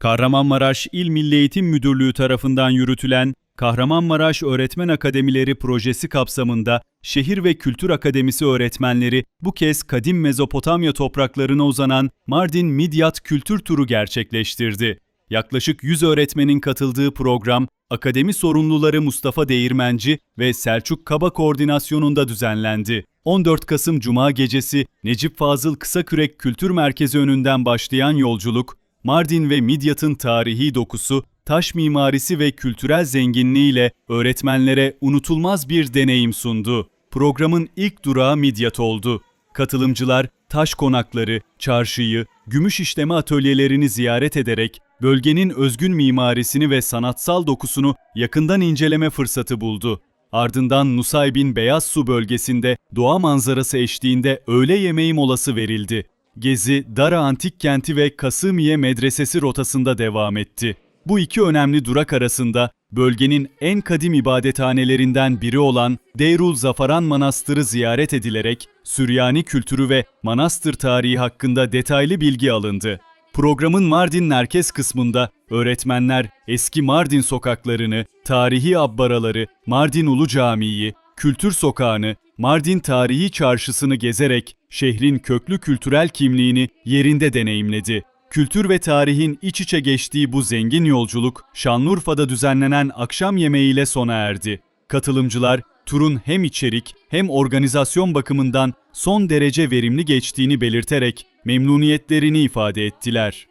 Kahramanmaraş İl Milli Eğitim Müdürlüğü tarafından yürütülen Kahramanmaraş Öğretmen Akademileri projesi kapsamında Şehir ve Kültür Akademisi öğretmenleri bu kez kadim Mezopotamya topraklarına uzanan Mardin Midyat Kültür Turu gerçekleştirdi. Yaklaşık 100 öğretmenin katıldığı program, akademi sorumluları Mustafa Değirmenci ve Selçuk Kaba koordinasyonunda düzenlendi. 14 Kasım Cuma gecesi Necip Fazıl Kısakürek Kültür Merkezi önünden başlayan yolculuk, Mardin ve Midyat'ın tarihi dokusu, taş mimarisi ve kültürel zenginliğiyle öğretmenlere unutulmaz bir deneyim sundu. Programın ilk durağı Midyat oldu. Katılımcılar taş konakları, çarşıyı, gümüş işleme atölyelerini ziyaret ederek bölgenin özgün mimarisini ve sanatsal dokusunu yakından inceleme fırsatı buldu. Ardından Nusaybin Beyaz Su bölgesinde doğa manzarası eşliğinde öğle yemeği molası verildi. Gezi Dara Antik Kenti ve Kasımiye Medresesi rotasında devam etti. Bu iki önemli durak arasında bölgenin en kadim ibadethanelerinden biri olan Deyrul Zafaran Manastırı ziyaret edilerek Süryani kültürü ve manastır tarihi hakkında detaylı bilgi alındı. Programın Mardin merkez kısmında öğretmenler eski Mardin sokaklarını, tarihi abbaraları, Mardin Ulu Camii'yi, Kültür Sokağı'nı, Mardin Tarihi Çarşısı'nı gezerek şehrin köklü kültürel kimliğini yerinde deneyimledi. Kültür ve tarihin iç içe geçtiği bu zengin yolculuk Şanlıurfa'da düzenlenen akşam yemeğiyle sona erdi. Katılımcılar turun hem içerik hem organizasyon bakımından son derece verimli geçtiğini belirterek memnuniyetlerini ifade ettiler.